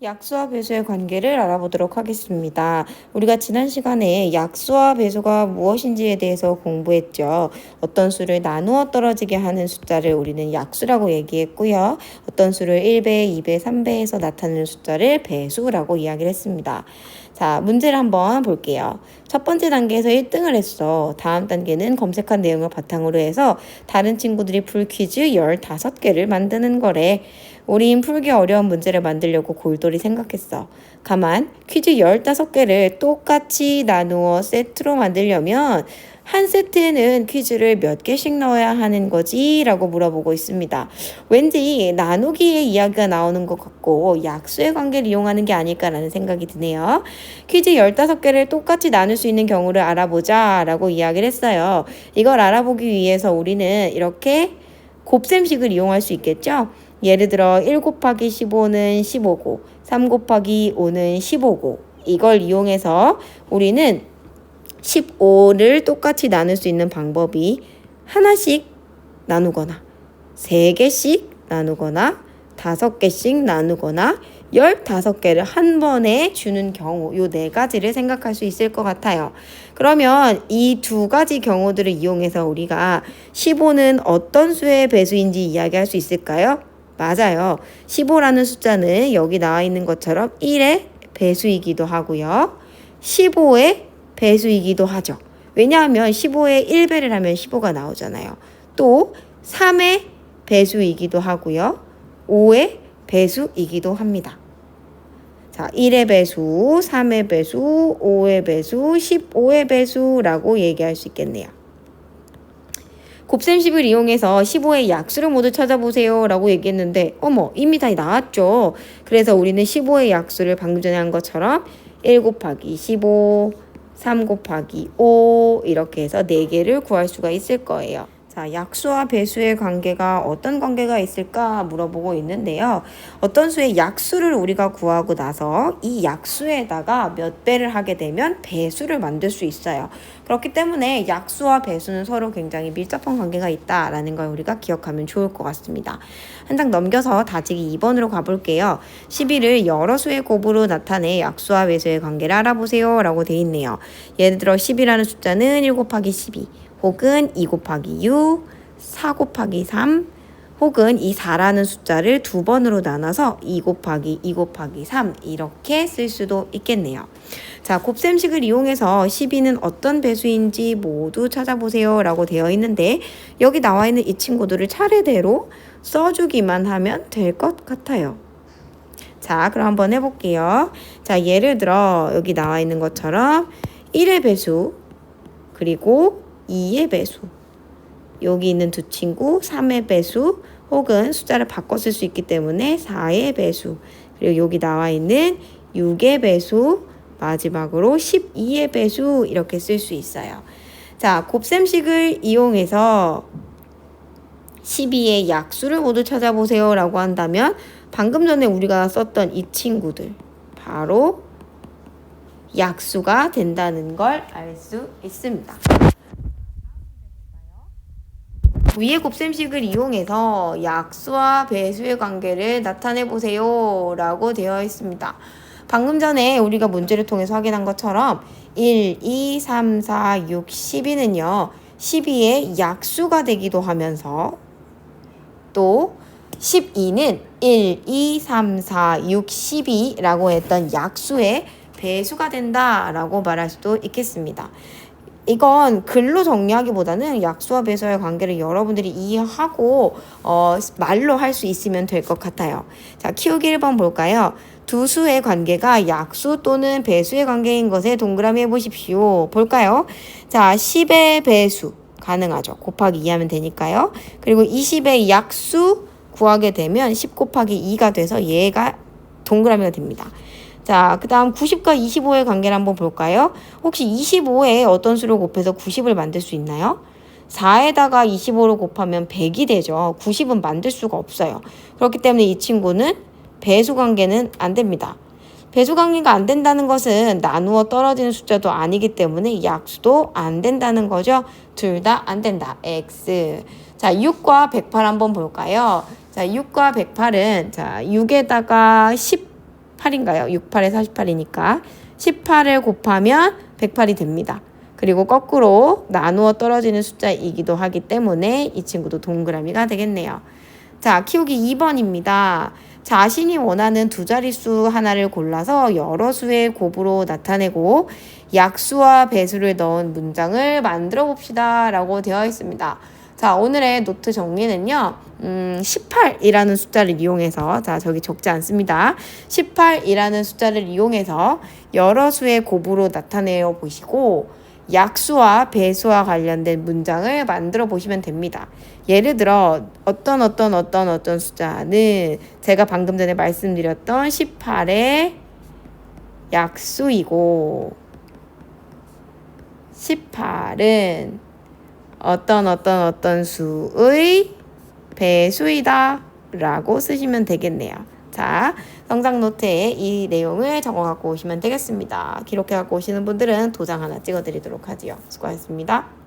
약수와 배수의 관계를 알아보도록 하겠습니다. 우리가 지난 시간에 약수와 배수가 무엇인지에 대해서 공부했죠. 어떤 수를 나누어 떨어지게 하는 숫자를 우리는 약수라고 얘기했고요. 어떤 수를 1배, 2배, 3배에서 나타내는 숫자를 배수라고 이야기를 했습니다. 자, 문제를 한번 볼게요. 첫 번째 단계에서 1등을 했어. 다음 단계는 검색한 내용을 바탕으로 해서 다른 친구들이 풀 퀴즈 15개를 만드는 거래. 우린 풀기 어려운 문제를 만들려고 골똘히 생각했어. 가만, 퀴즈 15개를 똑같이 나누어 세트로 만들려면 한 세트에는 퀴즈를 몇 개씩 넣어야 하는 거지? 라고 물어보고 있습니다. 왠지 나누기의 이야기가 나오는 것 같고 약수의 관계를 이용하는 게 아닐까라는 생각이 드네요. 퀴즈 15개를 똑같이 나눌 수 있는 경우를 알아보자 라고 이야기를 했어요. 이걸 알아보기 위해서 우리는 이렇게 곱셈식을 이용할 수 있겠죠? 예를 들어 1 곱하기 15는 15고 3 곱하기 5는 15고 이걸 이용해서 우리는 15를 똑같이 나눌 수 있는 방법이 하나씩 나누거나 세 개씩 나누거나 다섯 개씩 나누거나 15개를 한 번에 주는 경우 요 네 가지를 생각할 수 있을 것 같아요. 그러면 이 두 가지 경우들을 이용해서 우리가 15는 어떤 수의 배수인지 이야기할 수 있을까요? 맞아요. 15라는 숫자는 여기 나와 있는 것처럼 1의 배수이기도 하고요. 15의 배수이기도 하죠. 왜냐하면 15의 1배를 하면 15가 나오잖아요. 또 3의 배수이기도 하고요. 5의 배수이기도 합니다. 자, 1의 배수, 3의 배수, 5의 배수, 15의 배수라고 얘기할 수 있겠네요. 곱셈식을 이용해서 15의 약수를 모두 찾아보세요 라고 얘기했는데 어머 이미 다 나왔죠. 그래서 우리는 15의 약수를 방금 전에 한 것처럼 1 곱하기 15, 3 곱하기 5 이렇게 해서 4개를 구할 수가 있을 거예요. 자, 약수와 배수의 관계가 어떤 관계가 있을까 물어보고 있는데요. 어떤 수의 약수를 우리가 구하고 나서 이 약수에다가 몇 배를 하게 되면 배수를 만들 수 있어요. 그렇기 때문에 약수와 배수는 서로 굉장히 밀접한 관계가 있다라는 걸 우리가 기억하면 좋을 것 같습니다. 한 장 넘겨서 다지기 2번으로 가볼게요. 11을 여러 수의 곱으로 나타내 약수와 배수의 관계를 알아보세요 라고 돼 있네요. 예를 들어 10이라는 숫자는 1 곱하기 12 혹은 2 곱하기 6, 4 곱하기 3, 혹은 이 4라는 숫자를 두 번으로 나눠서 2 곱하기 2 곱하기 3 이렇게 쓸 수도 있겠네요. 자, 곱셈식을 이용해서 12는 어떤 배수인지 모두 찾아보세요 라고 되어 있는데 여기 나와 있는 이 친구들을 차례대로 써주기만 하면 될 것 같아요. 자, 그럼 한번 해볼게요. 자, 예를 들어 여기 나와 있는 것처럼 1의 배수 그리고 2의 배수. 여기 있는 두 친구 3의 배수 혹은 숫자를 쓸수 있기 때문에 4의 배수. 그리고 여기 나와 있는 6의 배수 마지막으로 12의 배수 이렇게 쓸 수 있어요. 자, 곱셈식을 이용해서 12의 약수를 모두 찾아보세요 라고 한다면 방금 전에 우리가 썼던 이 친구들 바로 약수가 된다는 걸 알 수 있습니다. 위의 곱셈식을 이용해서 약수와 배수의 관계를 나타내 보세요 라고 되어 있습니다. 방금 전에 우리가 문제를 통해서 확인한 것처럼 1, 2, 3, 4, 6, 12는요. 12의 약수가 되기도 하면서 또 12는 1, 2, 3, 4, 6, 12라고 했던 약수의 배수가 된다라고 말할 수도 있겠습니다. 이건 글로 정리하기보다는 약수와 배수의 관계를 여러분들이 이해하고 어, 말로 할 수 있으면 될 것 같아요. 자, 키우기 1번 볼까요? 두 수의 관계가 약수 또는 배수의 관계인 것에 동그라미 해보십시오. 볼까요? 자, 10의 배수 가능하죠. 곱하기 2 하면 되니까요. 그리고 20의 약수 구하게 되면 10 곱하기 2가 돼서 얘가 동그라미가 됩니다. 자, 그 다음 90과 25의 관계를 한번 볼까요? 혹시 25에 어떤 수를 곱해서 90을 만들 수 있나요? 4에다가 25를 곱하면 100이 되죠. 90은 만들 수가 없어요. 그렇기 때문에 이 친구는 배수 관계는 안 됩니다. 배수 관계가 안 된다는 것은 나누어 떨어지는 숫자도 아니기 때문에 약수도 안 된다는 거죠. 둘 다 안 된다. X. 자, 6과 108 한번 볼까요? 자, 6과 108은 자, 6에다가 10 8인가요? 6, 8에 48이니까 18을 곱하면 108이 됩니다. 그리고 거꾸로 나누어 떨어지는 숫자이기도 하기 때문에 이 친구도 동그라미가 되겠네요. 자, 키우기 2번입니다. 자신이 원하는 두 자릿수 하나를 골라서 여러 수의 곱으로 나타내고 약수와 배수를 넣은 문장을 만들어 봅시다. 라고 되어 있습니다. 자, 오늘의 노트 정리는요. 음, 18이라는 숫자를 이용해서 자, 저기 적지 않습니다. 18이라는 숫자를 이용해서 여러 수의 곱으로 나타내어 보시고 약수와 배수와 관련된 문장을 만들어 보시면 됩니다. 예를 들어 어떤 어떤 어떤 어떤 숫자는 제가 방금 전에 말씀드렸던 18의 약수이고 18은 어떤 어떤 어떤 수의 배수이다 라고 쓰시면 되겠네요. 자, 성장 노트에 이 내용을 적어 갖고 오시면 되겠습니다. 기록해 갖고 오시는 분들은 도장 하나 찍어 드리도록 하지요. 수고하셨습니다.